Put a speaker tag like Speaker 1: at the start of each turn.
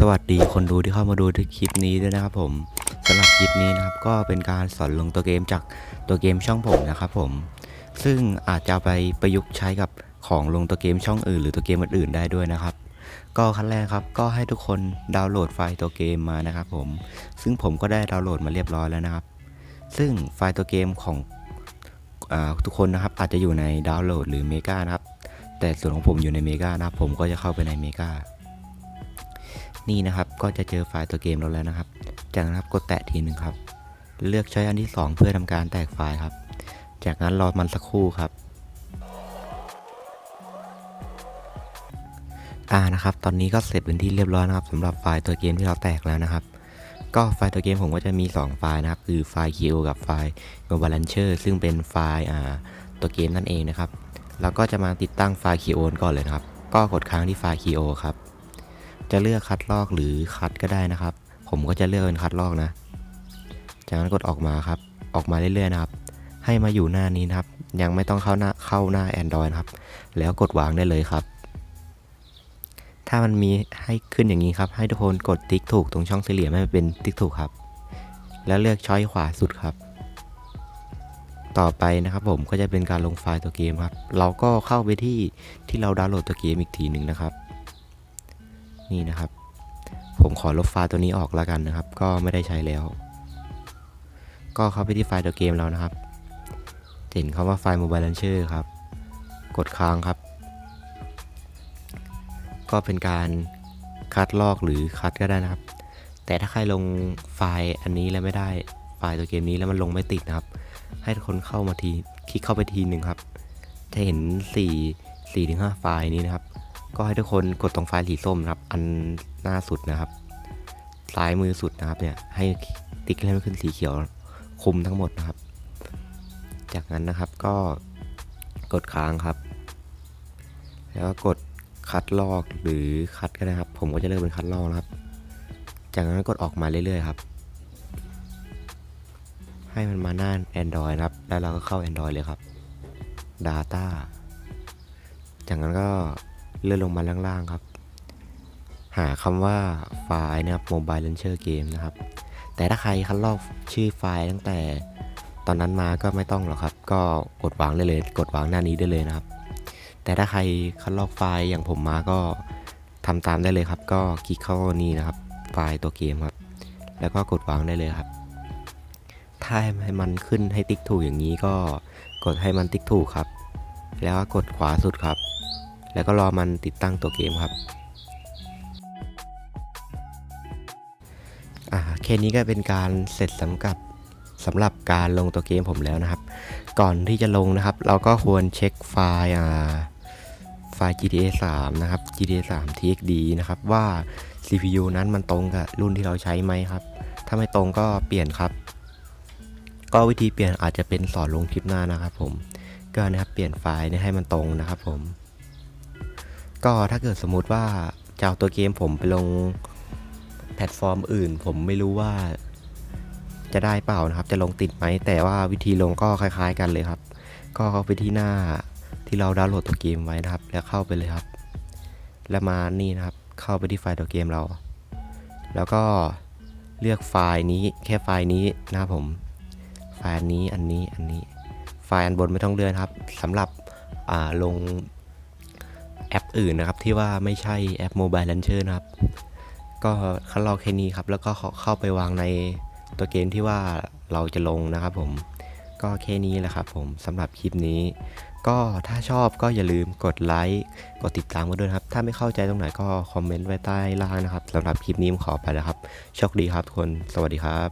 Speaker 1: สวัสดีคนดูที่เข้ามาดูที่คลิปนี้ด้วยนะครับผมสำหรับคลิปนี้นะครับก็เป็นการสอนลงตัวเกมจากตัวเกมช่องผมนะครับผม ซึ่งอาจจะไปประยุกต์ใช้กับของลงตัวเกมช่องอื่น หรือตัวเกมอื่นๆได้ด้วยนะครับ ก็ขั้นแรกครับก็ให้ทุกคนดาวน์โหลดไฟล์ตัวเกมมานะครับผม ซึ่งผมก็ได้ดาวน์โหลดมาเรียบร้อยแล้วนะครับ ซึ่งไฟล์ตัวเกมของอทุกคนนะครับอาจจะอยู่ในดาวน์โหลดหรือเมกานะครับแต่ส่วนของผมอยู่ในเมกานะครับผมก็จะเข้าไปในเมกา นี่นะครับก็จะเจอไฟล์ตัวเกมเราแล้วนะครับ จากนั้นครับกดแตะทีหนึ่งครับ เลือกใช้อันที่ 2 เพื่อทำการแตกไฟล์ครับ จากนั้นรอมันสักครู่ครับอ่านะครับ ตอนนี้ก็เสร็จเป็นที่เรียบร้อยนะครับสำหรับไฟล์ตัวเกมที่เราแตกแล้วนะครับ ก็ไฟล์ตัวเกมผมก็จะมี 2 ไฟล์นะครับ คือไฟล์ KO กับไฟล์ Mobile Launcher ซึ่งเป็นไฟล์อ่าตัวเกมนั่นเองนะครับเราก็จะมาติดตั้งไฟล์ KO ก่อนเลยครับ ก็กดค้างที่ไฟล์ KO ครับ จะเลือกคัดลอกหรือคัดก็ได้นะครับ ผมก็จะเลือกเป็นคัดลอกนะ จากนั้นกดออกมาครับ ออกมาเรื่อยๆนะครับ ให้มาอยู่หน้านี้นะครับ ยังไม่ต้องเข้าหน้าเข้าหน้า Android นะครับ แล้วกดวางได้เลยครับ ถ้ามันมีให้ขึ้นอย่างนี้ครับ ให้ทุกคนกดติ๊กถูกตรงช่องสี่เหลี่ยมให้มันเป็นติ๊กถูกครับ แล้วเลือกช้อยขวาสุดครับ ต่อไปนะครับผมก็จะเป็นการลงไฟล์ตัวเกมครับ เราก็เข้าไปที่ที่เราดาวน์โหลดตัวเกมอีกทีหนึ่งนะครับ นี่นะครับ ผมขอลบไฟล์ตัวนี้ออกแล้วกันนะครับ ก็ไม่ได้ใช้แล้ว ก็เข้าไปที่ไฟล์ตัวเกมเรานะครับเห็นคำว่าไฟล์ Mobile Launcher ครับ กดค้างครับ ก็เป็นการคัดลอกหรือคัดก็ได้นะครับ แต่ถ้าใครลงไฟล์อันนี้แล้วไม่ได้ไฟล์ตัวเกมนี้แล้วมันลงไม่ติดนะครับ ให้คนเข้ามาทีคลิกเข้าไปทีหนึ่งครับ จะเห็น4 4ถึง5ไฟล์นี้นะครับ ก็ให้ทุกคนกดตรงไฟล์สีส้มนะครับ อันหน้าสุดนะครับ ซ้ายมือสุดนะครับเนี่ย ให้ติ๊กให้มันขึ้นสีเขียวคุมทั้งหมดนะครับ จากนั้นนะครับก็กดค้างครับ แล้วก็กดคัดลอกหรือคัดก็ได้ครับ ผมก็จะเลือกเป็นคัดลอกนะครับ จากนั้นกดออกมาเรื่อยๆครับ ให้มันมาหน้า Android นะครับ แล้วเราก็เข้า Android เลยครับ Data จากนั้นก็ เลื่อนลงมาล่างๆครับ หาคำว่าไฟล์นะครับ Mobile Launcher Game นะครับ แต่ถ้าใครคัดลอกชื่อไฟล์ตั้งแต่ตอนนั้นมาก็ไม่ต้องหรอกครับ ก็กดวางได้เลย กดวางหน้านี้ได้เลยนะครับ แต่ถ้าใครคัดลอกไฟล์อย่างผมมาก็ทำตามได้เลยครับ ก็คลิกเข้านี่นะครับ ไฟล์ตัวเกมครับ แล้วก็กดวางได้เลยครับ ถ้าให้มันขึ้นให้ติ๊กถูกอย่างนี้ก็กดให้มันติ๊กถูกครับ แล้วก็กดขวาสุดครับ แล้วก็รอมันติดตั้งตัวเกมครับอ่าแค่นี้ก็เป็นการเสร็จสำกับสำหรับการลงตัวเกมผมแล้วนะครับ ก่อนที่จะลงนะครับ เราก็ควรเช็คไฟล์ไฟล์ GTA 3 นะครับ GTA 3 TXD นะครับ ว่า CPU นั้นมันตรงกับรุ่นที่เราใช้ไหมครับ ถ้าไม่ตรงก็เปลี่ยนครับ ก็วิธีเปลี่ยนอาจจะเป็นสอนลงคลิปหน้านะครับผม ก็นะครับเปลี่ยนไฟล์ให้มันตรงนะครับผม ก็ถ้าเกิดสมมุติว่าจะเอาตัวเกมผมไปลงแพลตฟอร์มอื่น ผมไม่รู้ว่าจะได้เปล่านะครับ จะลงติดไหม แต่ว่าวิธีลงก็คล้าย ๆ กันเลยครับ ก็เข้าไปที่หน้าที่เราดาวน์โหลดตัวเกมไว้นะครับ แล้วเข้าไปเลยครับ แล้วมานี่นะครับ เข้าไปที่ไฟล์ตัวเกมเรา แล้วก็เลือกไฟล์นี้แค่ไฟล์นี้นะครับผม ไฟล์นี้อันนี้อันนี้ ไฟล์อันบนไม่ต้องเลื่อนครับสำหรับอ่าลง ปอื่นนะครับที่ว่าไม่ใช่แอป Mobile Launcher นะครับ ก็คัดลอกแค่นี้ครับ แล้วก็เข้าไปวางในตัวเกมที่ว่าเราจะลงนะครับผมก็แค่นี้แหละครับผมสำหรับคลิปนี้ ก็ถ้าชอบก็อย่าลืมกดไลค์กดติดตามกันด้วยนะครับ ถ้าไม่เข้าใจตรงไหนก็คอมเมนต์ไว้ใต้ล่างนะครับสำหรับคลิปนี้ผมขอไปแล้วครับโชคดีครับทุกคนสวัสดีครับ